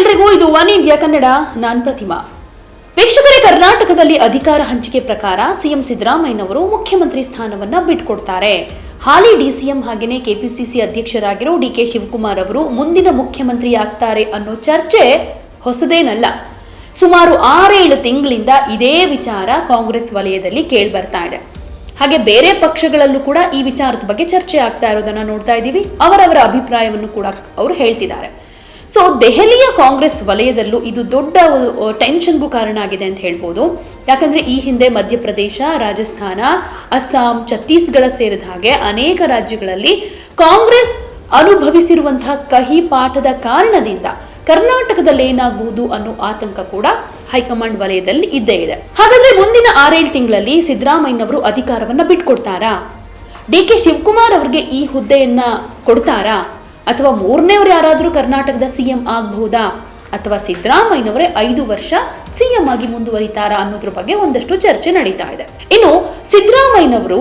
ಎಲ್ರಿಗೂ ಇದು one India Kannada, ನಾನ್ ಪ್ರತಿಮಾ. ವೀಕ್ಷಕರೇ, ಕರ್ನಾಟಕದಲ್ಲಿ ಅಧಿಕಾರ ಹಂಚಿಕೆ ಪ್ರಕಾರ ಸಿಎಂ ಸಿದ್ದರಾಮಯ್ಯನವರು ಮುಖ್ಯಮಂತ್ರಿ ಸ್ಥಾನವನ್ನ ಬಿಟ್ಕೊಡ್ತಾರೆ. ಹಾಲಿ ಡಿಸಿಎಂ ಹಾಗೆಯೇ ಕೆಪಿಸಿಸಿ ಅಧ್ಯಕ್ಷರಾಗಿರೋ ಡಿ ಕೆ ಶಿವಕುಮಾರ್ ಅವರು ಮುಂದಿನ ಮುಖ್ಯಮಂತ್ರಿ ಆಗ್ತಾರೆ ಅನ್ನೋ ಚರ್ಚೆ ಹೊಸದೇನಲ್ಲ. ಸುಮಾರು ಆರೇಳು ತಿಂಗಳಿಂದ ಇದೇ ವಿಚಾರ ಕಾಂಗ್ರೆಸ್ ವಲಯದಲ್ಲಿ ಕೇಳ್ಬರ್ತಾ ಇದೆ. ಹಾಗೆ ಬೇರೆ ಪಕ್ಷಗಳಲ್ಲೂ ಕೂಡ ಈ ವಿಚಾರದ ಬಗ್ಗೆ ಚರ್ಚೆ ಆಗ್ತಾ ಇರೋದನ್ನ ನೋಡ್ತಾ ಇದ್ದೀವಿ ಅವರವರ ಅಭಿಪ್ರಾಯವನ್ನು ಕೂಡ ಅವರು ಹೇಳ್ತಿದ್ದಾರೆ. ಸೊ ದೆಹಲಿಯ ಕಾಂಗ್ರೆಸ್ ವಲಯದಲ್ಲೂ ಇದು ದೊಡ್ಡ ಟೆನ್ಷನ್ಗೂ ಕಾರಣ ಆಗಿದೆ ಅಂತ ಹೇಳ್ಬೋದು. ಯಾಕಂದ್ರೆ ಈ ಹಿಂದೆ ಮಧ್ಯಪ್ರದೇಶ, ರಾಜಸ್ಥಾನ, ಅಸ್ಸಾಂ, ಛತ್ತೀಸ್ಗಢ ಸೇರಿದ ಹಾಗೆ ಅನೇಕ ರಾಜ್ಯಗಳಲ್ಲಿ ಕಾಂಗ್ರೆಸ್ ಅನುಭವಿಸಿರುವಂತಹ ಕಹಿ ಪಾಠದ ಕಾರಣದಿಂದ ಕರ್ನಾಟಕದಲ್ಲಿ ಏನಾಗಬಹುದು ಅನ್ನೋ ಆತಂಕ ಕೂಡ ಹೈಕಮಾಂಡ್ ವಲಯದಲ್ಲಿ ಇದ್ದೇ ಇದೆ. ಹಾಗಾದ್ರೆ ಮುಂದಿನ ಆರೇಳು ತಿಂಗಳಲ್ಲಿ ಸಿದ್ದರಾಮಯ್ಯನವರು ಅಧಿಕಾರವನ್ನ ಬಿಟ್ಕೊಡ್ತಾರಾ? ಡಿ ಕೆ ಶಿವಕುಮಾರ್ ಅವರಿಗೆ ಈ ಹುದ್ದೆಯನ್ನ ಕೊಡ್ತಾರಾ? ಅಥವಾ ಮೂರನೇವ್ರು ಯಾರಾದರೂ ಕರ್ನಾಟಕದ ಸಿಎಂ ಆಗಬಹುದಾ ಅಥವಾ ಸಿದ್ದರಾಮಯ್ಯನವರೇ ಐದು ವರ್ಷ ಸಿಎಂ ಆಗಿ ಮುಂದುವರಿತಾರಾ ಅನ್ನೋದ್ರ ಬಗ್ಗೆ ಒಂದಷ್ಟು ಚರ್ಚೆ ನಡೀತಾ ಇದೆ. ಇನ್ನು ಸಿದ್ದರಾಮಯ್ಯನವರು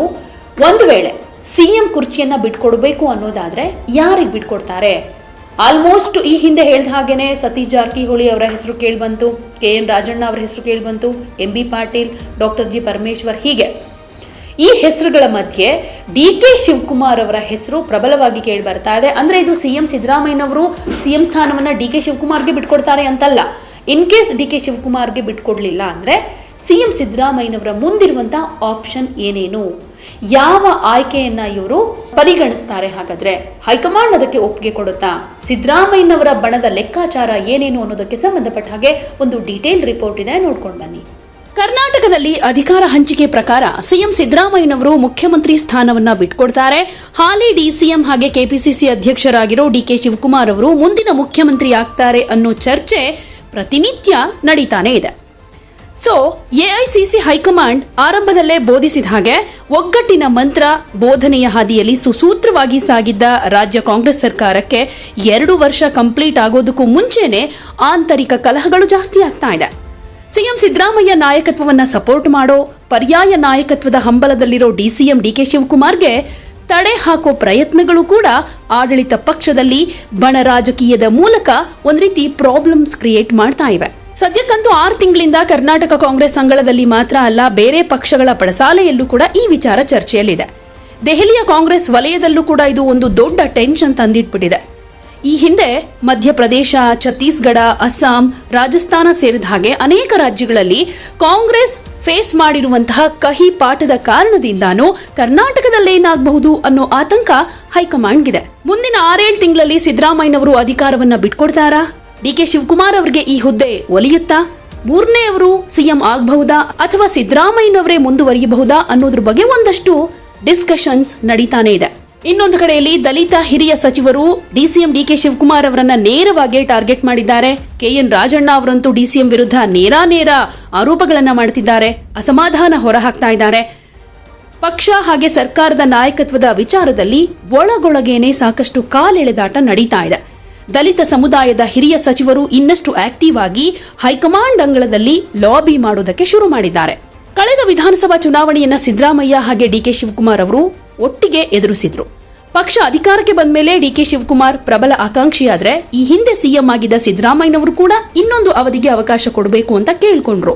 ಒಂದು ವೇಳೆ ಸಿಎಂ ಕುರ್ಚಿಯನ್ನ ಬಿಟ್ಕೊಡ್ಬೇಕು ಅನ್ನೋದಾದ್ರೆ ಯಾರಿಗೆ ಬಿಟ್ಕೊಡ್ತಾರೆ? ಆಲ್ಮೋಸ್ಟ್ ಈ ಹಿಂದೆ ಹೇಳಿದ ಹಾಗೇನೆ ಸತೀಶ್ ಜಾರಕಿಹೊಳಿ ಅವರ ಹೆಸರು ಕೇಳಿಬಂತು, ಕೆ ಎನ್ ರಾಜಣ್ಣ ಅವರ ಹೆಸರು ಕೇಳಿಬಂತು, M B Patil, doctor G Parameshwar ಹೀಗೆ. ಈ ಹೆಸರುಗಳ ಮಧ್ಯೆ ಡಿ ಕೆ ಶಿವಕುಮಾರ್ ಅವರ ಹೆಸರು ಪ್ರಬಲವಾಗಿ ಕೇಳಿ ಬರ್ತಾ ಇದೆ. ಅಂದ್ರೆ ಇದು ಸಿಎಂ ಸಿದ್ದರಾಮಯ್ಯನವರು ಸಿಎಂ ಸ್ಥಾನವನ್ನ ಡಿ ಕೆ ಶಿವಕುಮಾರ್ಗೆ ಬಿಟ್ಕೊಡ್ತಾರೆ ಅಂತಲ್ಲ. ಇನ್ ಕೇಸ್ ಡಿ ಕೆ ಶಿವಕುಮಾರ್ಗೆ ಬಿಟ್ಕೊಡ್ಲಿಲ್ಲ ಅಂದ್ರೆ ಸಿಎಂ ಸಿದ್ದರಾಮಯ್ಯನವರ ಮುಂದಿರುವಂತ ಆಪ್ಷನ್ ಏನೇನು? ಯಾವ ಆಯ್ಕೆಯನ್ನ ಇವರು ಪರಿಗಣಿಸ್ತಾರೆ ಹಾಗಾದ್ರೆ? ಹೈಕಮಾಂಡ್ ಅದಕ್ಕೆ ಒಪ್ಪಿಗೆ ಕೊಡುತ್ತಾ? ಸಿದ್ದರಾಮಯ್ಯನವರ ಬಣದ ಲೆಕ್ಕಾಚಾರ ಏನೇನು ಅನ್ನೋದಕ್ಕೆ ಸಂಬಂಧಪಟ್ಟ ಹಾಗೆ ಒಂದು ಡೀಟೇಲ್ ರಿಪೋರ್ಟ್ ಇದೆ, ನೋಡ್ಕೊಂಡು ಬನ್ನಿ. ಕರ್ನಾಟಕದಲ್ಲಿ ಅಧಿಕಾರ ಹಂಚಿಕೆ ಪ್ರಕಾರ ಸಿಎಂ ಸಿದ್ದರಾಮಯ್ಯನವರು ಮುಖ್ಯಮಂತ್ರಿ ಸ್ಥಾನವನ್ನ ಬಿಟ್ಕೊಡ್ತಾರೆ. ಹಾಲಿ ಡಿಸಿಎಂ ಹಾಗೆ ಕೆಪಿಸಿಸಿ ಅಧ್ಯಕ್ಷರಾಗಿರೋ ಡಿಕೆ ಶಿವಕುಮಾರ್ ಅವರು ಮುಂದಿನ ಮುಖ್ಯಮಂತ್ರಿ ಆಗ್ತಾರೆ ಅನ್ನೋ ಚರ್ಚೆ ಪ್ರತಿನಿತ್ಯ ನಡೀತಾನೆ ಇದೆ. ಸೊ ಎಐಸಿಸಿ ಹೈಕಮಾಂಡ್ ಆರಂಭದಲ್ಲೇ ಬೋಧಿಸಿದ ಹಾಗೆ ಒಗ್ಗಟ್ಟಿನ ಮಂತ್ರ ಬೋಧನೆಯ ಹಾದಿಯಲ್ಲಿ ಸುಸೂತ್ರವಾಗಿ ಸಾಗಿದ್ದ ರಾಜ್ಯ ಕಾಂಗ್ರೆಸ್ ಸರ್ಕಾರಕ್ಕೆ ಎರಡು ವರ್ಷ ಕಂಪ್ಲೀಟ್ ಆಗೋದಕ್ಕೂ ಮುಂಚೆನೆ ಆಂತರಿಕ ಕಲಹಗಳು ಜಾಸ್ತಿ ಆಗ್ತಾ ಇದೆ. ಸಿಎಂ ಸಿದ್ದರಾಮಯ್ಯ ನಾಯಕತ್ವವನ್ನ ಸಪೋರ್ಟ್ ಮಾಡೋ, ಪರ್ಯಾಯ ನಾಯಕತ್ವದ ಹಂಬಲದಲ್ಲಿರೋ ಡಿಸಿಎಂ ಡಿಕೆ ಶಿವಕುಮಾರ್ಗೆ ತಡೆ ಹಾಕೋ ಪ್ರಯತ್ನಗಳು ಕೂಡ ಆಡಳಿತ ಪಕ್ಷದಲ್ಲಿ ಬಣ ರಾಜಕೀಯದ ಮೂಲಕ ಒಂದು ರೀತಿ ಪ್ರಾಬ್ಲಮ್ಸ್ ಕ್ರಿಯೇಟ್ ಮಾಡ್ತಾ ಇವೆ. ಸದ್ಯಕ್ಕಂತೂ ಆರು ತಿಂಗಳಿಂದ ಕರ್ನಾಟಕ ಕಾಂಗ್ರೆಸ್ ಅಂಗಳದಲ್ಲಿ ಮಾತ್ರ ಅಲ್ಲ, ಬೇರೆ ಪಕ್ಷಗಳ ಪಡಸಾಲೆಯಲ್ಲೂ ಕೂಡ ಈ ವಿಚಾರ ಚರ್ಚೆಯಲ್ಲಿದೆ. ದೆಹಲಿಯ ಕಾಂಗ್ರೆಸ್ ವಲಯದಲ್ಲೂ ಕೂಡ ಇದು ಒಂದು ದೊಡ್ಡ ಟೆನ್ಷನ್ ತಂದಿಟ್ಬಿಟ್ಟಿದೆ. ಈ ಹಿಂದೆ ಮಧ್ಯಪ್ರದೇಶ, ಛತ್ತೀಸ್ಗಢ, ಅಸ್ಸಾಂ, ರಾಜಸ್ಥಾನ ಸೇರಿದ ಹಾಗೆ ಅನೇಕ ರಾಜ್ಯಗಳಲ್ಲಿ ಕಾಂಗ್ರೆಸ್ ಫೇಸ್ ಮಾಡಿರುವಂತಹ ಕಹಿ ಪಾಠದ ಕಾರಣದಿಂದಾನು ಕರ್ನಾಟಕದಲ್ಲೇನಾಗಬಹುದು ಅನ್ನೋ ಆತಂಕ ಹೈಕಮಾಂಡ್ಗಿದೆ ಮುಂದಿನ ಆರೇಳು ತಿಂಗಳಲ್ಲಿ ಸಿದ್ದರಾಮಯ್ಯನವರು ಅಧಿಕಾರವನ್ನ ಬಿಟ್ಕೊಡ್ತಾರಾ? ಡಿಕೆ ಶಿವಕುಮಾರ್ ಅವರಿಗೆ ಈ ಹುದ್ದೆ ಒಲಿಯುತ್ತಾ? ಮೂರನೇ ಅವರು ಸಿಎಂ ಆಗಬಹುದಾ ಅಥವಾ ಸಿದ್ದರಾಮಯ್ಯನವರೇ ಮುಂದುವರಿಯಬಹುದಾ ಅನ್ನೋದ್ರ ಬಗ್ಗೆ ಒಂದಷ್ಟು ಡಿಸ್ಕಷನ್ಸ್ ನಡೀತಾನೆ ಇದೆ. ಇನ್ನೊಂದು ಕಡೆಯಲ್ಲಿ ದಲಿತ ಹಿರಿಯ ಸಚಿವರು ಡಿಸಿಎಂ ಡಿಕೆ ಶಿವಕುಮಾರ್ ಅವರನ್ನ ನೇರವಾಗಿ ಟಾರ್ಗೆಟ್ ಮಾಡಿದ್ದಾರೆ. ಕೆಎನ್ ರಾಜಣ್ಣ ಅವರಂತೂ ಡಿಸಿಎಂ ವಿರುದ್ಧ ನೇರಾನೇರ ಆರೋಪಗಳನ್ನ ಮಾಡುತ್ತಿದ್ದಾರೆ. ಅಸಮಾಧಾನ ಹೊರಹಾಕ್ತಾ ಇದ್ದಾರೆ. ಪಕ್ಷ ಹಾಗೆ ಸರ್ಕಾರದ ನಾಯಕತ್ವದ ವಿಚಾರದಲ್ಲಿ ಒಳಗೊಳಗೇನೆ ಸಾಕಷ್ಟು ಕಾಲೆಳೆದಾಟ ನಡೀತಾ ಇದೆ. ದಲಿತ ಸಮುದಾಯದ ಹಿರಿಯ ಸಚಿವರು ಇನ್ನಷ್ಟು ಆಕ್ಟಿವ್ ಆಗಿ ಹೈಕಮಾಂಡ್ ಅಂಗಳದಲ್ಲಿ ಲಾಬಿ ಮಾಡೋದಕ್ಕೆ ಶುರು ಮಾಡಿದ್ದಾರೆ. ಕಳೆದ ವಿಧಾನಸಭಾ ಚುನಾವಣೆಯನ್ನ ಸಿದ್ದರಾಮಯ್ಯ ಹಾಗೆ ಡಿಕೆ ಶಿವಕುಮಾರ್ ಅವರು ಒಟ್ಟಿಗೆ ಎದುರಿಸಿದ್ರು. ಪಕ್ಷ ಅಧಿಕಾರಕ್ಕೆ ಬಂದ ಮೇಲೆ ಡಿಕೆ ಶಿವಕುಮಾರ್ ಪ್ರಬಲ ಆಕಾಂಕ್ಷಿಯಾದ್ರೆ ಈ ಹಿಂದೆ ಸಿಎಂ ಆಗಿದ್ದ ಸಿದ್ದರಾಮಯ್ಯನವರು ಕೂಡ ಇನ್ನೊಂದು ಅವಧಿಗೆ ಅವಕಾಶ ಕೊಡಬೇಕು ಅಂತ ಕೇಳ್ಕೊಂಡ್ರು.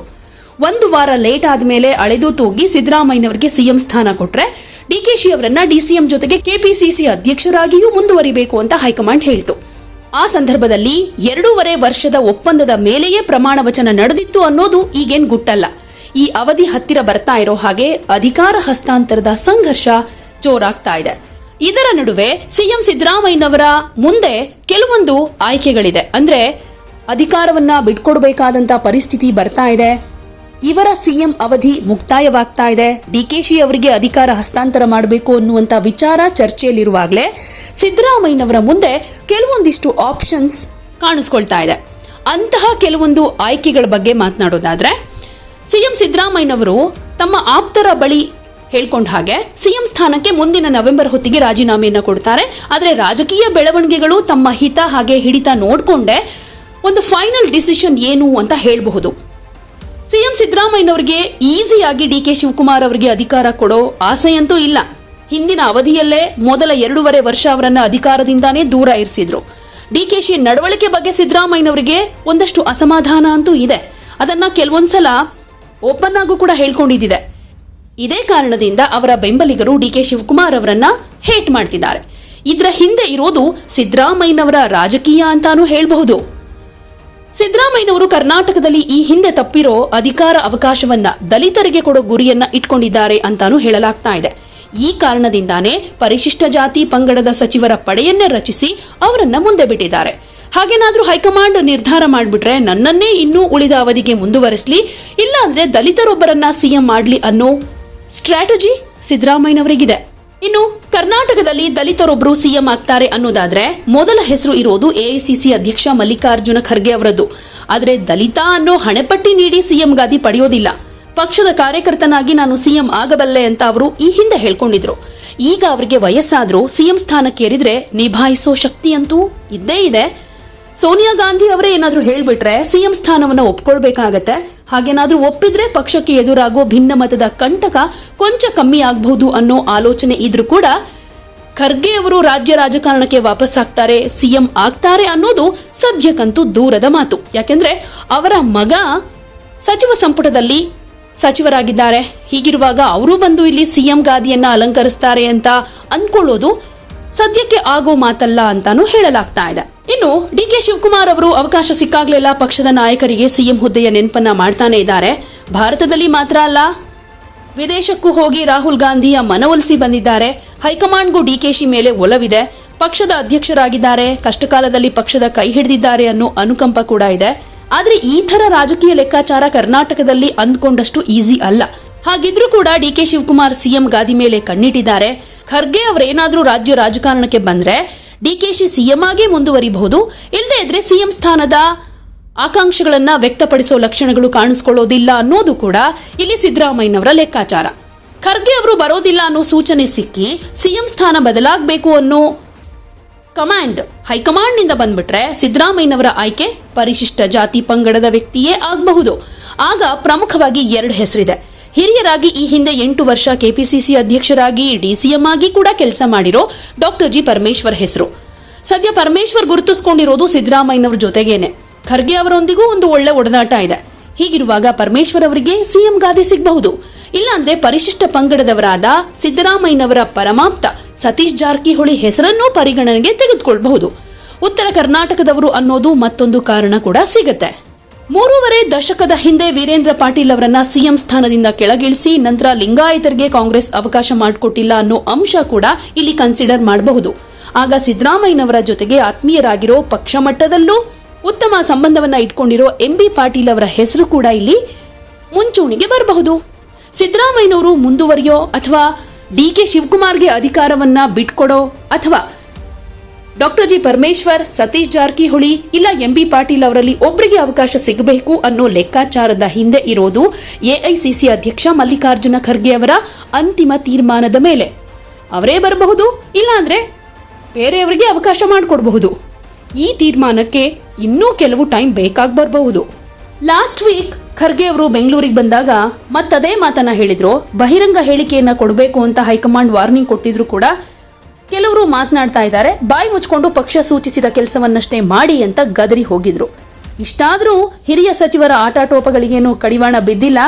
ಒಂದು ವಾರ ಲೇಟ್ ಆದ್ಮೇಲೆ ಅಳೆದು ತೂಗಿ ಸಿದ್ದರಾಮಯ್ಯನವರಿಗೆ ಸಿಎಂ ಸ್ಥಾನ ಕೊಟ್ರೆ ಡಿಕೆಶಿ ಅವರನ್ನ ಡಿಸಿಎಂ ಜೊತೆಗೆ ಕೆಪಿಸಿಸಿ ಅಧ್ಯಕ್ಷರಾಗಿಯೂ ಮುಂದುವರಿಬೇಕು ಅಂತ ಹೈಕಮಾಂಡ್ ಹೇಳಿತು. ಆ ಸಂದರ್ಭದಲ್ಲಿ ಎರಡೂವರೆ ವರ್ಷದ ಒಪ್ಪಂದದ ಮೇಲೆಯೇ ಪ್ರಮಾಣ ವಚನ ನಡೆದಿತ್ತು ಅನ್ನೋದು ಈಗೇನ್ ಗುಟ್ಟಲ್ಲ. ಈ ಅವಧಿ ಹತ್ತಿರ ಬರ್ತಾ ಇರೋ ಹಾಗೆ ಅಧಿಕಾರ ಹಸ್ತಾಂತರದ ಸಂಘರ್ಷ ಜೋರಾಗ್ತಾ ಇದೆ. ಇದರ ನಡುವೆ ಸಿಎಂ ಸಿದ್ದರಾಮಯ್ಯನವರ ಮುಂದೆ ಕೆಲವೊಂದು ಆಯ್ಕೆಗಳಿದೆ. ಅಂದ್ರೆ ಅಧಿಕಾರವನ್ನ ಬಿಟ್ಕೊಡ್ಬೇಕಾದಂತ ಪರಿಸ್ಥಿತಿ ಬರ್ತಾ ಇದೆ. ಇವರ ಸಿಎಂ ಅವಧಿ ಮುಕ್ತಾಯವಾಗ್ತಾ ಇದೆ. ಡಿಕೆಶಿ ಅವರಿಗೆ ಅಧಿಕಾರ ಹಸ್ತಾಂತರ ಮಾಡಬೇಕು ಅನ್ನುವಂತ ವಿಚಾರ ಚರ್ಚೆಯಲ್ಲಿರುವಾಗಲೇ ಸಿದ್ದರಾಮಯ್ಯನವರ ಮುಂದೆ ಕೆಲವೊಂದಿಷ್ಟು ಆಪ್ಷನ್ಸ್ ಕಾಣಿಸ್ಕೊಳ್ತಾ ಇದೆ. ಅಂತಹ ಕೆಲವೊಂದು ಆಯ್ಕೆಗಳ ಬಗ್ಗೆ ಮಾತನಾಡೋದಾದ್ರೆ, ಸಿಎಂ ಸಿದ್ದರಾಮಯ್ಯನವರು ತಮ್ಮ ಆಪ್ತರ ಬಳಿ ಹೇಳ್ಕೊಂಡ ಹಾಗೆ ಸಿಎಂ ಸ್ಥಾನಕ್ಕೆ ಮುಂದಿನ ನವೆಂಬರ್ ಹೊತ್ತಿಗೆ ರಾಜೀನಾಮೆಯನ್ನು ಕೊಡ್ತಾರೆ. ಆದರೆ ರಾಜಕೀಯ ಬೆಳವಣಿಗೆಗಳು ತಮ್ಮ ಹಿತ ಹಾಗೆ ಹಿಡಿತ ನೋಡಿಕೊಂಡೆ ಒಂದು ಫೈನಲ್ ಡಿಸಿಷನ್ ಏನು ಅಂತ ಹೇಳಬಹುದು. ಸಿಎಂ ಸಿದ್ದರಾಮಯ್ಯನವರಿಗೆ ಈಸಿಯಾಗಿ ಡಿ ಕೆ ಶಿವಕುಮಾರ್ ಅವರಿಗೆ ಅಧಿಕಾರ ಕೊಡೋ ಆಸೆಯಂತೂ ಇಲ್ಲ. ಹಿಂದಿನ ಅವಧಿಯಲ್ಲೇ ಮೊದಲ ಎರಡೂವರೆ ವರ್ಷ ಅವರನ್ನ ಅಧಿಕಾರದಿಂದಾನೇ ದೂರ ಇರಿಸಿದ್ರು. ಡಿಕೆಶಿ ನಡವಳಿಕೆ ಬಗ್ಗೆ ಸಿದ್ದರಾಮಯ್ಯನವರಿಗೆ ಒಂದಷ್ಟು ಅಸಮಾಧಾನ ಅಂತೂ ಇದೆ. ಅದನ್ನ ಕೆಲವೊಂದ್ಸಲ ಓಪನ್ ಆಗೂ ಕೂಡ ಹೇಳ್ಕೊಂಡಿದ್ದಿದೆ. ಇದೇ ಕಾರಣದಿಂದ ಅವರ ಬೆಂಬಲಿಗರು ಡಿ ಕೆ ಶಿವಕುಮಾರ್ ಅವರನ್ನ ಹೇಟ್ ಮಾಡ್ತಿದ್ದಾರೆ. ಇದರ ಹಿಂದೆ ಇರೋದು ಸಿದ್ದರಾಮಯ್ಯನವರ ರಾಜಕೀಯ ಅಂತಾನೂ ಹೇಳಬಹುದು. ಸಿದ್ದರಾಮಯ್ಯನವರು ಕರ್ನಾಟಕದಲ್ಲಿ ಈ ಹಿಂದೆ ತಪ್ಪಿರೋ ಅಧಿಕಾರ ಅವಕಾಶವನ್ನ ದಲಿತರಿಗೆ ಕೊಡೋ ಗುರಿಯನ್ನ ಇಟ್ಕೊಂಡಿದ್ದಾರೆ ಅಂತಾನೂ ಹೇಳಲಾಗ್ತಾ ಇದೆ. ಈ ಕಾರಣದಿಂದಾನೇ ಪರಿಶಿಷ್ಟ ಜಾತಿ ಪಂಗಡದ ಸಚಿವರ ಪಡೆಯನ್ನೇ ರಚಿಸಿ ಅವರನ್ನ ಮುಂದೆ ಬಿಟ್ಟಿದ್ದಾರೆ. ಹಾಗೇನಾದ್ರೂ ಹೈಕಮಾಂಡ್ ನಿರ್ಧಾರ ಮಾಡಿಬಿಟ್ರೆ ನನ್ನನ್ನೇ ಇನ್ನೂ ಉಳಿದ ಅವಧಿಗೆ ಮುಂದುವರಿಸಲಿ ಇಲ್ಲ ಅಂದ್ರೆ ದಲಿತರೊಬ್ಬರನ್ನ ಸಿಎಂ ಮಾಡಲಿ ಅನ್ನೋ ಸ್ಟ್ರಾಟಜಿ ಸಿದ್ದರಾಮಯ್ಯನವರಿಗಿದೆ. ಇನ್ನು ಕರ್ನಾಟಕದಲ್ಲಿ ದಲಿತರೊಬ್ಬರು ಸಿಎಂ ಆಗ್ತಾರೆ ಅನ್ನೋದಾದ್ರೆ ಮೊದಲ ಹೆಸರು ಇರೋದು ಎಐಸಿಸಿ ಅಧ್ಯಕ್ಷ ಮಲ್ಲಿಕಾರ್ಜುನ ಖರ್ಗೆ ಅವರದ್ದು. ಆದರೆ ದಲಿತ ಅನ್ನೋ ಹಣೆಪಟ್ಟಿ ನೀಡಿ ಸಿಎಂ ಗಾದಿ ಪಡೆಯೋದಿಲ್ಲ. ಪಕ್ಷದ ಕಾರ್ಯಕರ್ತನಾಗಿ ನಾನು ಸಿಎಂ ಆಗಬಲ್ಲೆ ಅಂತ ಅವರು ಈ ಹಿಂದೆ ಹೇಳ್ಕೊಂಡಿದ್ರು. ಈಗ ಅವರಿಗೆ ವಯಸ್ಸಾದ್ರೂ ಸಿಎಂ ಸ್ಥಾನಕ್ಕೇರಿದ್ರೆ ನಿಭಾಯಿಸೋ ಶಕ್ತಿ ಅಂತೂ ಇದ್ದೇ ಇದೆ. ಸೋನಿಯಾ ಗಾಂಧಿ ಅವರೇ ಏನಾದರೂ ಹೇಳ್ಬಿಟ್ರೆ ಸಿಎಂ ಸ್ಥಾನವನ್ನ ಒಪ್ಕೊಳ್ಬೇಕಾಗತ್ತೆ. ಹಾಗೇನಾದ್ರೂ ಒಪ್ಪಿದ್ರೆ ಪಕ್ಷಕ್ಕೆ ಎದುರಾಗೋ ಭಿನ್ನಮತದ ಕಂಟಕ ಕೊಂಚ ಕಮ್ಮಿ ಆಗಬಹುದು ಅನ್ನೋ ಆಲೋಚನೆ ಇದ್ರೂ ಕೂಡ ಖರ್ಗೆ ಅವರು ರಾಜ್ಯ ರಾಜಕಾರಣಕ್ಕೆ ವಾಪಸ್ ಆಗ್ತಾರೆ, ಸಿಎಂ ಆಗ್ತಾರೆ ಅನ್ನೋದು ಸದ್ಯಕ್ಕಂತೂ ದೂರದ ಮಾತು. ಯಾಕೆಂದ್ರೆ ಅವರ ಮಗ ಸಚಿವ ಸಂಪುಟದಲ್ಲಿ ಸಚಿವರಾಗಿದ್ದಾರೆ. ಹೀಗಿರುವಾಗ ಅವರು ಬಂದು ಇಲ್ಲಿ ಸಿಎಂ ಗಾದಿಯನ್ನ ಅಲಂಕರಿಸ್ತಾರೆ ಅಂತ ಅನ್ಕೊಳ್ಳೋದು ಸದ್ಯಕ್ಕೆ ಆಗೋ ಮಾತಲ್ಲ ಅಂತಾನೂ ಹೇಳಲಾಗ್ತಾ ಇದೆ. ಇನ್ನು ಡಿ ಕೆ ಶಿವಕುಮಾರ್ ಅವರು ಅವಕಾಶ ಸಿಕ್ಕಾಗ್ಲೆಲ್ಲ ಪಕ್ಷದ ನಾಯಕರಿಗೆ ಸಿಎಂ ಹುದ್ದೆಯ ನೆನಪನ್ನ ಮಾಡ್ತಾನೆ ಇದ್ದಾರೆ. ಭಾರತದಲ್ಲಿ ಮಾತ್ರ ಅಲ್ಲ, ವಿದೇಶಕ್ಕೂ ಹೋಗಿ ರಾಹುಲ್ ಗಾಂಧಿಯ ಮನವೊಲಿಸಿ ಬಂದಿದ್ದಾರೆ. ಹೈಕಮಾಂಡ್ಗೂ ಡಿಕೆಶಿ ಮೇಲೆ ಒಲವಿದೆ. ಪಕ್ಷದ ಅಧ್ಯಕ್ಷರಾಗಿದ್ದಾರೆ. ಕಷ್ಟಕಾಲದಲ್ಲಿ ಪಕ್ಷದ ಕೈ ಹಿಡಿದಿದ್ದಾರೆ ಅನ್ನೋ ಅನುಕಂಪ ಕೂಡ ಇದೆ. ಆದ್ರೆ ಈ ತರ ರಾಜಕೀಯ ಲೆಕ್ಕಾಚಾರ ಕರ್ನಾಟಕದಲ್ಲಿ ಅಂದ್ಕೊಂಡಷ್ಟು ಈಸಿ ಅಲ್ಲ. ಹಾಗಿದ್ರೂ ಕೂಡ ಡಿ ಕೆ ಶಿವಕುಮಾರ್ ಸಿಎಂ ಗಾದಿ ಮೇಲೆ ಕಣ್ಣಿಟ್ಟಿದ್ದಾರೆ. ಖರ್ಗೆ ಅವರೇನಾದ್ರೂ ರಾಜ್ಯ ರಾಜಕಾರಣಕ್ಕೆ ಬಂದ್ರೆ ಡಿಕೆಶಿ ಸಿಎಂ ಆಗಿ ಮುಂದುವರಿಬಹುದು. ಇಲ್ಲದೇ ಇದ್ರೆ ಸಿಎಂ ಸ್ಥಾನದ ಆಕಾಂಕ್ಷೆಗಳನ್ನ ವ್ಯಕ್ತಪಡಿಸೋ ಲಕ್ಷಣಗಳು ಕಾಣಿಸ್ಕೊಳ್ಳೋದಿಲ್ಲ ಅನ್ನೋದು ಕೂಡ ಇಲ್ಲಿ ಸಿದ್ದರಾಮಯ್ಯನವರ ಲೆಕ್ಕಾಚಾರ. ಖರ್ಗೆ ಅವರು ಬರೋದಿಲ್ಲ ಅನ್ನೋ ಸೂಚನೆ ಸಿಕ್ಕಿ ಸಿಎಂ ಸ್ಥಾನ ಬದಲಾಗಬೇಕು ಅನ್ನೋ ಕಮಾಂಡ್ ಹೈಕಮಾಂಡ್ನಿಂದ ಬಂದ್ಬಿಟ್ರೆ ಸಿದ್ದರಾಮಯ್ಯನವರ ಆಯ್ಕೆ ಪರಿಶಿಷ್ಟ ಜಾತಿ ಪಂಗಡದ ವ್ಯಕ್ತಿಯೇ ಆಗಬಹುದು. ಆಗ ಪ್ರಮುಖವಾಗಿ ಎರಡು ಹೆಸರಿದೆ. ಹಿರಿಯರಾಗಿ ಈ ಹಿಂದೆ ಎಂಟು ವರ್ಷ ಕೆಪಿಸಿಸಿ ಅಧ್ಯಕ್ಷರಾಗಿ, ಡಿಸಿಎಂ ಆಗಿ ಕೂಡ ಕೆಲಸ ಮಾಡಿರೋ ಡಾಕ್ಟರ್ ಜಿ ಪರಮೇಶ್ವರ್ ಹೆಸರು. ಸದ್ಯ ಪರಮೇಶ್ವರ್ ಗುರುತಿಸಿಕೊಂಡಿರೋದು ಸಿದ್ದರಾಮಯ್ಯನವ್ರ ಜೊತೆಗೇನೆ. ಖರ್ಗೆ ಅವರೊಂದಿಗೂ ಒಂದು ಒಳ್ಳೆ ಒಡನಾಟ ಇದೆ. ಹೀಗಿರುವಾಗ ಪರಮೇಶ್ವರ್ ಅವರಿಗೆ ಸಿಎಂ ಗಾದೆ ಸಿಗಬಹುದು. ಇಲ್ಲಾಂದ್ರೆ ಪರಿಶಿಷ್ಟ ಪಂಗಡದವರಾದ ಸಿದ್ದರಾಮಯ್ಯನವರ ಪರಮಾಪ್ತ ಸತೀಶ್ ಜಾರಕಿಹೊಳಿ ಹೆಸರನ್ನೂ ಪರಿಗಣನೆಗೆ ತೆಗೆದುಕೊಳ್ಬಹುದು. ಉತ್ತರ ಕರ್ನಾಟಕದವರು ಅನ್ನೋದು ಮತ್ತೊಂದು ಕಾರಣ ಕೂಡ ಸಿಗತ್ತೆ. ಮೂರುವರೆ ದಶಕದ ಹಿಂದೆ ವೀರೇಂದ್ರ ಪಾಟೀಲ್ ಅವರನ್ನ ಸಿಎಂ ಸ್ಥಾನದಿಂದ ಕೆಳಗಿಳಿಸಿ ನಂತರ ಲಿಂಗಾಯತರಿಗೆ ಕಾಂಗ್ರೆಸ್ ಅವಕಾಶ ಮಾಡಿಕೊಟ್ಟಿಲ್ಲ ಅನ್ನೋ ಅಂಶ ಕೂಡ ಇಲ್ಲಿ ಕನ್ಸಿಡರ್ ಮಾಡಬಹುದು. ಆಗ ಸಿದ್ದರಾಮಯ್ಯನವರ ಜೊತೆಗೆ ಆತ್ಮೀಯರಾಗಿರೋ ಪಕ್ಷ ಮಟ್ಟದಲ್ಲೂ ಉತ್ತಮ ಸಂಬಂಧವನ್ನ ಇಟ್ಕೊಂಡಿರೋ ಎಂಬಿ ಪಾಟೀಲ್ ಅವರ ಹೆಸರು ಕೂಡ ಇಲ್ಲಿ ಮುಂಚೂಣಿಗೆ ಬರಬಹುದು. ಸಿದ್ದರಾಮಯ್ಯನವರು ಮುಂದುವರಿಯೋ ಅಥವಾ ಡಿ ಕೆ ಶಿವಕುಮಾರ್ಗೆ ಅಧಿಕಾರವನ್ನ ಬಿಟ್ಕೊಡೋ ಅಥವಾ ಡಾಕ್ಟರ್ ಜಿ ಪರಮೇಶ್ವರ್, ಸತೀಶ್ ಜಾರಕಿಹೊಳಿ ಇಲ್ಲ ಎಂಬಿ ಪಾಟೀಲ್ ಅವರಲ್ಲಿ ಒಬ್ಬರಿಗೆ ಅವಕಾಶ ಸಿಗಬೇಕು ಅನ್ನೋ ಲೆಕ್ಕಾಚಾರದ ಹಿಂದೆ ಇರೋದು ಎಐಸಿಸಿ ಅಧ್ಯಕ್ಷ ಮಲ್ಲಿಕಾರ್ಜುನ ಖರ್ಗೆ ಅವರ ಅಂತಿಮ ತೀರ್ಮಾನದ ಮೇಲೆ. ಅವರೇ ಬರಬಹುದು, ಇಲ್ಲಾಂದ್ರೆ ಬೇರೆಯವರಿಗೆ ಅವಕಾಶ ಮಾಡಿಕೊಡಬಹುದು. ಈ ತೀರ್ಮಾನಕ್ಕೆ ಇನ್ನೂ ಕೆಲವು ಟೈಮ್ ಬೇಕಾಗಿ ಬರಬಹುದು. ಲಾಸ್ಟ್ ವೀಕ್ ಖರ್ಗೆ ಅವರು ಬೆಂಗಳೂರಿಗೆ ಬಂದಾಗ ಮತ್ತದೇ ಮಾತನ್ನ ಹೇಳಿದ್ರು. ಬಹಿರಂಗ ಹೇಳಿಕೆಯನ್ನ ಕೊಡಬೇಕು ಅಂತ ಹೈಕಮಾಂಡ್ ವಾರ್ನಿಂಗ್ ಕೊಟ್ಟಿದ್ರು ಕೂಡ ಕೆಲವರು ಮಾತನಾಡ್ತಾ ಇದ್ದಾರೆ, ಬಾಯಿ ಮುಚ್ಕೊಂಡು ಪಕ್ಷ ಸೂಚಿಸಿದ ಕೆಲಸವನ್ನಷ್ಟೇ ಮಾಡಿ ಅಂತ ಗದರಿ ಹೋಗಿದ್ರು. ಇಷ್ಟಾದರೂ ಹಿರಿಯ ಸಚಿವರ ಆಟಾಟೋಪಗಳಿಗೇನು ಕಡಿವಾಣ ಬಿದ್ದಿಲ್ಲ,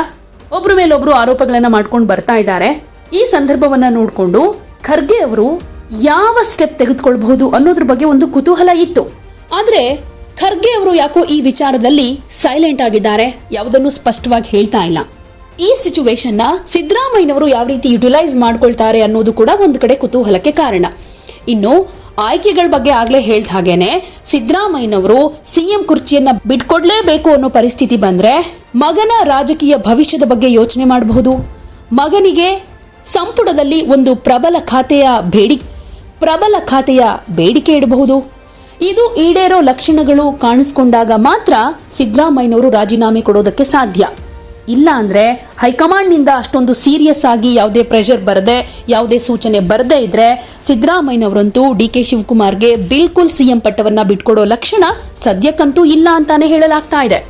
ಒಬ್ರ ಮೇಲೊಬ್ರು ಆರೋಪಗಳನ್ನು ಮಾಡ್ಕೊಂಡು ಬರ್ತಾ ಇದ್ದಾರೆ. ಈ ಸಂದರ್ಭವನ್ನ ನೋಡಿಕೊಂಡು ಖರ್ಗೆ ಅವರು ಯಾವ ಸ್ಟೆಪ್ ತೆಗೆದುಕೊಳ್ಬಹುದು ಅನ್ನೋದ್ರ ಬಗ್ಗೆ ಒಂದು ಕುತೂಹಲ ಇತ್ತು. ಆದ್ರೆ ಖರ್ಗೆ ಅವರು ಯಾಕೋ ಈ ವಿಚಾರದಲ್ಲಿ ಸೈಲೆಂಟ್ ಆಗಿದ್ದಾರೆ, ಯಾವುದನ್ನು ಸ್ಪಷ್ಟವಾಗಿ ಹೇಳ್ತಾ ಇಲ್ಲ. ಈ ಸಿಚುವೇಶನ್ನ ಸಿದ್ದರಾಮಯ್ಯನವರು ಯಾವ ರೀತಿ ಯುಟಿಲೈಸ್ ಮಾಡ್ಕೊಳ್ತಾರೆ ಅನ್ನೋದು ಕೂಡ ಒಂದು ಕಡೆ ಕುತೂಹಲಕ್ಕೆ ಕಾರಣ. ಇನ್ನು ಆಯ್ಕೆಗಳ ಬಗ್ಗೆ ಆಗಲೇ ಹೇಳ್ದ ಹಾಗೇನೆ, ಸಿದ್ದರಾಮಯ್ಯನವರು ಸಿಎಂ ಕುರ್ಚಿಯನ್ನ ಬಿಟ್ಕೊಡ್ಲೇಬೇಕು ಅನ್ನೋ ಪರಿಸ್ಥಿತಿ ಬಂದ್ರೆ ಮಗನ ರಾಜಕೀಯ ಭವಿಷ್ಯದ ಬಗ್ಗೆ ಯೋಚನೆ ಮಾಡಬಹುದು. ಮಗನಿಗೆ ಸಂಪುಟದಲ್ಲಿ ಒಂದು ಪ್ರಬಲ ಖಾತೆಯ ಬೇಡಿ, ಪ್ರಬಲ ಖಾತೆಯ ಬೇಡಿಕೆ ಇಡಬಹುದು. ಇದು ಈಡೇರೋ ಲಕ್ಷಣಗಳು ಕಾಣಿಸ್ಕೊಂಡಾಗ ಮಾತ್ರ ಸಿದ್ದರಾಮಯ್ಯನವರು ರಾಜೀನಾಮೆ ಕೊಡೋದಕ್ಕೆ ಸಾಧ್ಯ. ಇಲ್ಲ ಅಂದ್ರೆ ಹೈಕಮಾಂಡ್ನಿಂದ ಅಷ್ಟೊಂದು ಸೀರಿಯಸ್ ಆಗಿ ಯಾವುದೇ ಪ್ರೆಷರ್ ಬರದೆ, ಯಾವುದೇ ಸೂಚನೆ ಬರದೇ ಇದ್ದರೆ ಸಿದ್ದರಾಮಯ್ಯನವರಂತೂ ಡಿ ಕೆ ಶಿವಕುಮಾರ್ಗೆ ಬಿಲ್ಕುಲ್ ಸಿಎಂ ಪಟ್ಟವನ್ನ ಬಿಟ್ಕೊಡೋ ಲಕ್ಷಣ ಸದ್ಯಕ್ಕಂತೂ ಇಲ್ಲ ಅಂತಾನೆ ಹೇಳಲಾಗ್ತಾ ಇದೆ.